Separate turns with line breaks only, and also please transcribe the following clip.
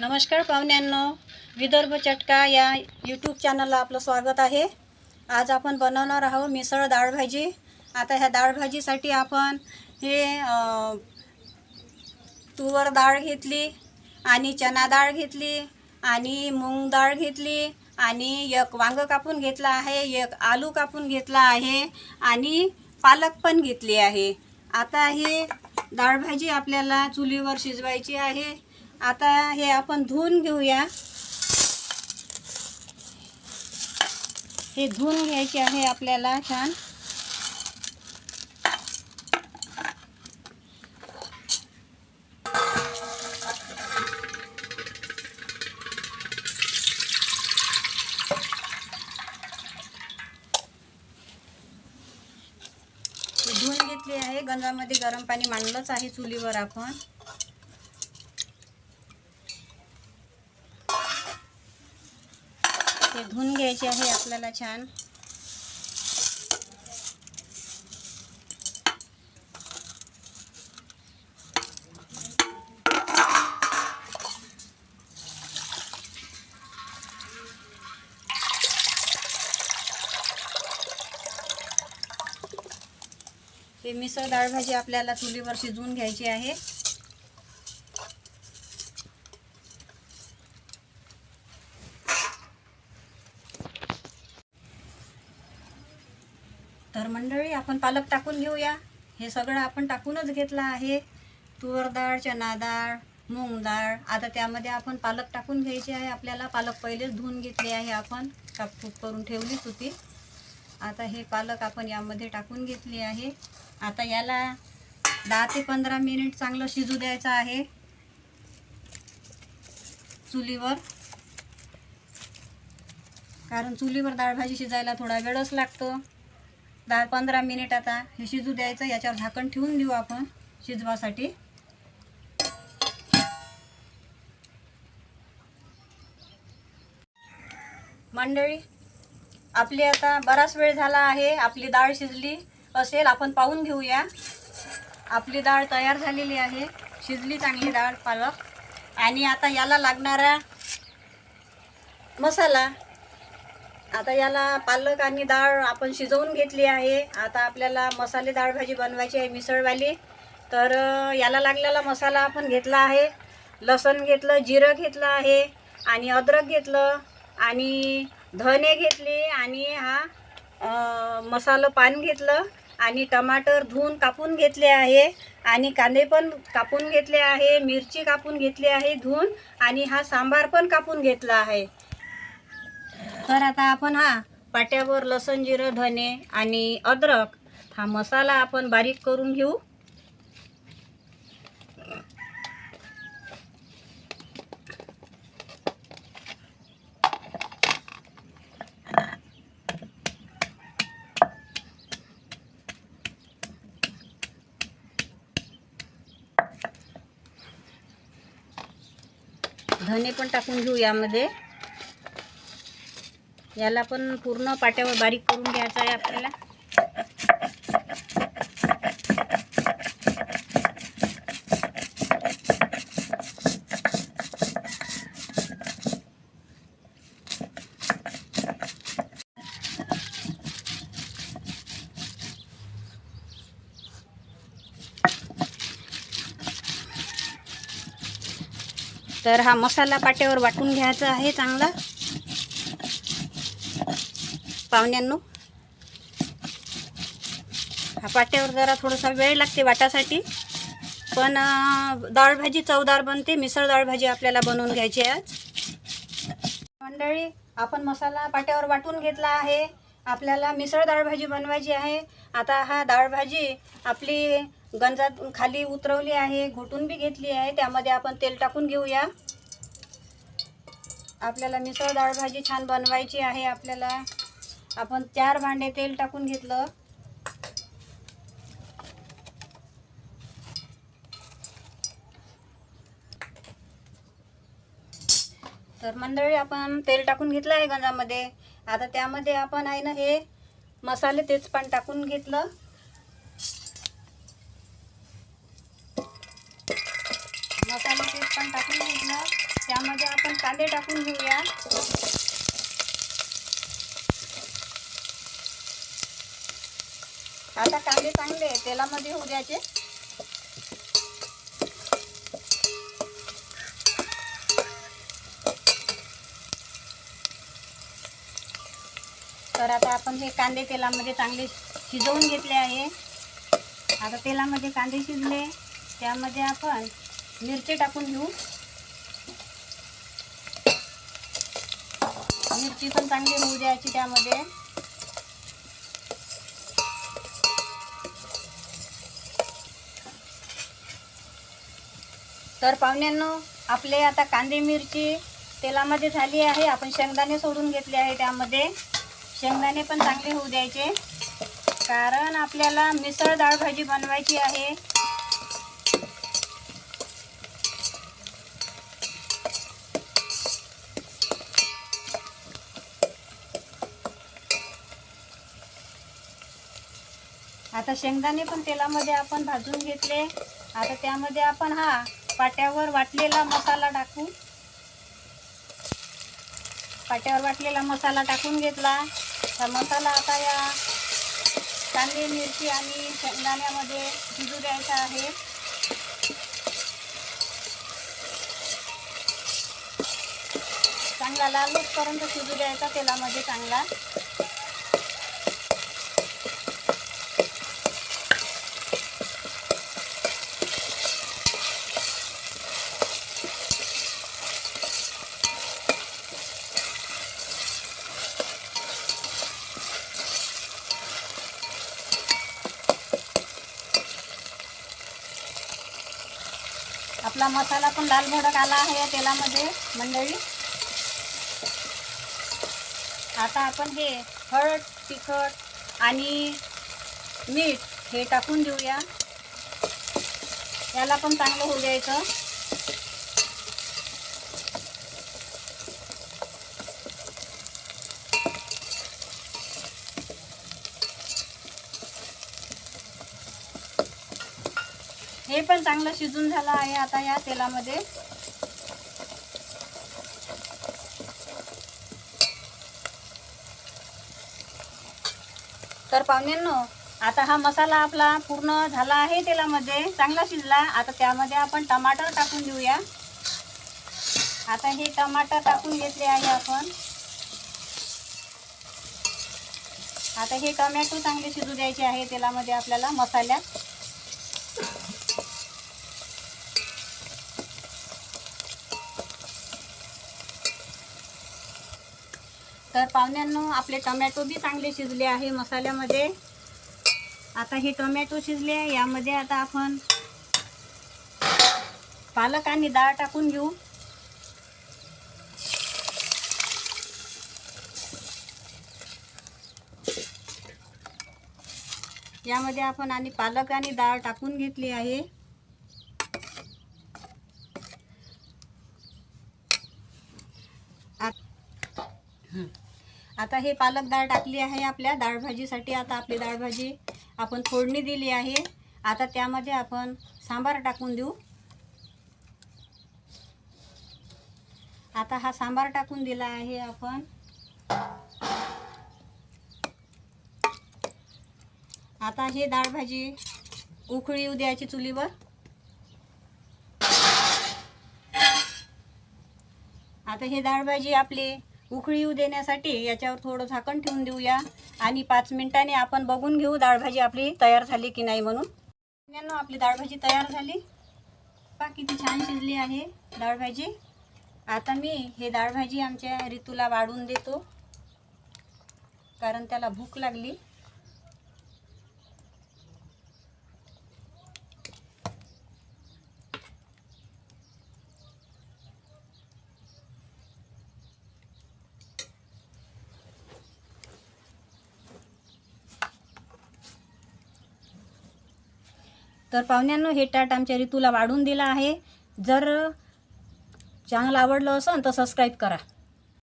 नमस्कार पाहुण्यांनो विदर्भ चटका या यूट्यूब चॅनलला आपलं स्वागत आहे. आज आपण बनवणार आहोत मिसळ डाळ भाजी. आता ह्या डाळ भाजीसाठी आपण हे तुवर डाळ घेतली आणि चना डाळ घेतली आणि मूग डाळ घेतली आणि एक वांगं कापून घेतला आहे एक आलू कापून घेतला आहे आणि पालक पण घेतली आहे. आता हे डाळ भाजी आपल्याला चुलीवर शिजवायची आहे. आता हे आपण धुवून घेऊया. हे धुवून घ्यायचे आहे आपल्याला छान. हे धुवून घेतली आहे. गंजामध्ये गरम पाणी मांडलंच आहे चुलीवर आपण. ते धुवून घ्यायचे आहे आपल्याला छान. ते मिसळ डाळ भाजी आपल्याला चुलीवर शिजवून घ्यायची आहे. तर मंडळी आपण पालक टाकून घेऊया. हे सगळं आपण टाकूनच घेतलं आहे. तूर डाळ चना डाळ मूग डाळ. आता त्यामध्ये आपण पालक टाकून घ्यायचे आहे. आपल्याला पालक पहिलेच धुवून घेतले आहे आपण. कापकूप करून ठेवलीच होती. आता हे पालक आपण यामध्ये टाकून घेतली आहे. आता याला दहा ते पंधरा मिनिट चांगलं शिजू द्यायचं आहे. चुलीवर. कारण चुलीवर डाळ भाजी शिजायला थोडा वेळच लागतो. दहा पंधरा मिनिट आता हे शिजू द्यायचं याच्यावर झाकण ठेवून देऊ आपण शिजवासाठी. मंडळी आपली आता बराच वेळ झाला आहे आपली डाळ शिजली असेल आपण पाहून घेऊया. आपली डाळ तयार झालेली आहे शिजली चांगली डाळ पालक. आणि आता याला लागणारा मसाला आता याला पालक आणि डाळ आपण शिजवून घेतली आहे. आता आपल्याला मसाले डाळ भाजी बनवायची आहे मिसळवाली. तर याला लागलेला मसाला आपण घेतला आहे. लसण घेतलं जिरं घेतलं आहे आणि अद्रक घेतलं आणि धने घेतले आणि हा मसालं मसाला पान घेतलं आणि टमाटर धुवून कापून घेतले आहे आणि कांदे पण कापून घेतले आहे मिरची कापून घेतली आहे धुवून आणि हा सांबार पण कापून घेतला आहे. तर आता आपण हा पाट्यावर लसण जिरं धने आणि अद्रक हा मसाला आपण बारीक करून घेऊ. धने पण टाकून घेऊ यामध्ये. याला पण पूर्ण पाट्यावर बारीक करून घ्यायचं आहे आपल्याला. तर हा मसाला पाट्यावर वाटून घ्यायचा आहे चांगला. पाहुण्यांनो. हा पाट्यावर जरा थोडासा वेळ लागते वाटासाठी. पण डाळभाजी डाळ भाजी चवदार बनते. मिसळ डाळ भाजी आपल्याला बनवून घ्यायची आहे आज. मंडळी आपण मसाला पाट्यावर वाटून घेतला आहे. आपल्याला मिसळ डाळ भाजी बनवायची आहे. आता हा डाळ भाजी आपली गंजात खाली उतरवली आहे घोटून बी घेतली आहे. त्यामध्ये आपण तेल टाकून घेऊया. आपल्याला मिसळ डाळ भाजी छान बनवायची आहे आपल्याला. आपण चार भांडे तेल टाकून घेतलं. तर मंडळी आपण तेल टाकून घेतलं आहे गंजामध्ये. आता त्यामध्ये आपण आहे ना हे मसाले तेजपान टाकून घेतलं. मसाले तेजपान टाकून घेतलं. त्यामध्ये आपण कांदे टाकून घेऊया. आता कांदे चांगले तेलामध्ये होऊ द्यायचे. तर आता आपण हे कांदे तेलामध्ये चांगले शिजवून घेतले आहे. आता तेलामध्ये कांदे शिजले त्यामध्ये आपण मिरची टाकून घेऊ. मिरची पण चांगली होऊ द्यायची त्यामध्ये. तर पाहुण्यांनो आपले आता कांदे मिरची तेलामध्ये झाली आहे. आपण शेंगदाणे सोडून घेतले आहे त्यामध्ये. शेंगदाणे पण चांगले होऊ द्यायचे. कारण आपल्याला मिसळ डाळ भाजी बनवायची आहे. आता शेंगदाणे पण तेलामध्ये आपण भाजून घेतले. आता त्यामध्ये आपण हा पाट्यावर वाटलेला मसाला टाकून पाट्यावर वाटलेला मसाला टाकून घेतला. हा मसाला आता या कांदे मिरची आणि शेंगदाण्यामध्ये शिजू द्यायचा आहे. चांगला लाल पर्यंत शिजू द्यायचा तेलामध्ये चांगला. आपला मसाला पण लाल भडक आला आहे या तेलामध्ये मंडळी. आता आपण हे हळद तिखट आणि मीठ हे टाकून देऊया. याला पण चांगलं होऊ द्यायचं. हे पण चांगलं शिजून झालं आहे आता या तेलामध्ये. तर पाहुण्यांनो आता हा मसाला आपला पूर्ण झाला आहे तेलामध्ये. चांगला शिजला. आता त्यामध्ये आपण टमाटर टाकून देऊया. आता हे टमाटर टाकून घेतले आहे आपण. आता हे टमॅटो चांगले शिजू द्यायचे आहे तेलामध्ये आपल्याला मसाल्यात. तर पाहुण्यांनो आपले टमॅटो बी चांगले शिजले आहे मसाल्यामध्ये. आता हे टोमॅटो शिजले यामध्ये आता आपण पालक आणि डाळ टाकून घेऊ. यामध्ये आपण आणि पालक आणि डाळ टाकून घेतली आहे. आता हे पालक डाळ टाकली आहे आपल्या डाळ भाजीसाठी आता आपली डाळ भाजी आपण फोडणी दिली आहे. आता त्यामध्ये आपण सांबार टाकून देऊ. आता हा सांबार टाकून दिला आहे आपण. आता हे डाळ भाजी उकळी येऊ द्यायची चुलीवर. आता हे डाळ भाजी आपली उकळी येऊ देण्यासाठी याच्यावर थोडं झाकण ठेवून देऊया. आणि पाच मिनिटाने आपण बघून घेऊ डाळभाजी आपली तयार झाली की नाही म्हणून. आपली डाळभाजी तयार झाली. पा किती छान शिजली आहे डाळभाजी आता मी हे डाळभाजी आमच्या ऋतूला वाढून देतो. कारण त्याला भूक लागली. तर पाहुण्यांनो हे टाट आमच्या ऋतूला वाढून दिला आहे. जर चॅनल आवडलं असेल तर सबस्क्राईब करा.